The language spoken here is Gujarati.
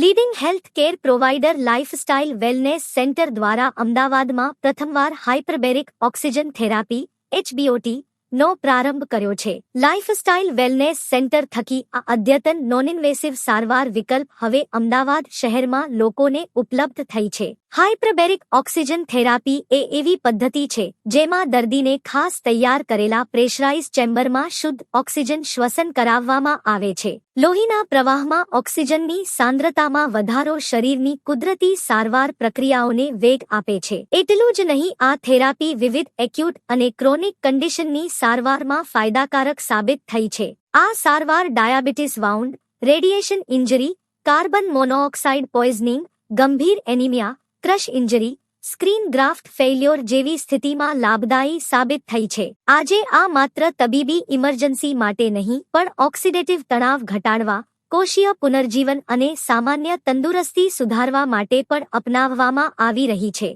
Leading health care provider lifestyle wellness centre દ્વારા અમદાવાદમાં પ્રથમવાર હાઇપરબેરિક ઓક્સિજન થેરાપી એચબીઓટી નો પ્રારંભ કર્યો છે. લાઇફસ્ટાઇલ વેલનેસ સેન્ટર થકી આ અદ્યતન નોનઇન્વેસિવ સારવાર વિકલ્પ હવે અમદાવાદ શહેરમાં લોકોને ઉપલબ્ધ થઈ છે. હાઇપ્રબેરિક ઓક્સિજન થેરાપી એ એવી પદ્ધતિ છે જેમાં દર્દીને ખાસ તૈયાર કરેલા પ્રેશરાઇઝ ચેમ્બરમાં શુદ્ધ ઓક્સિજન શ્વસન કરાવવામાં આવે છે. લોહીના પ્રવાહમાં ઓક્સિજનની સાંદ્રતામાં વધારો શરીરની કુદરતી સારવાર પ્રક્રિયાઓને વેગ આપે છે. એટલું જ નહીં, આ થેરાપી વિવિધ એક્યુટ અને ક્રોનિક કન્ડિશનની સારવારમાં ફાયદાકારક સાબિત થઈ છે. આ સારવાર diabetes wound, radiation injury, carbon monoxide poisoning, ગંભીર anaemia, crush injury skin graft failure જેવી સ્થિતિમાં લાભદાયી સાબિત થઈ છે. આજે આ માત્ર તબીબી ઇમરજન્સી માટે નહીં, પણ ઓક્સિડેટિવ તણાવ ઘટાડવા, કોષીય પુનર્જીવન અને સામાન્ય તંદુરસ્તી સુધારવા માટે પણ અપનાવવામાં આવી રહી છે.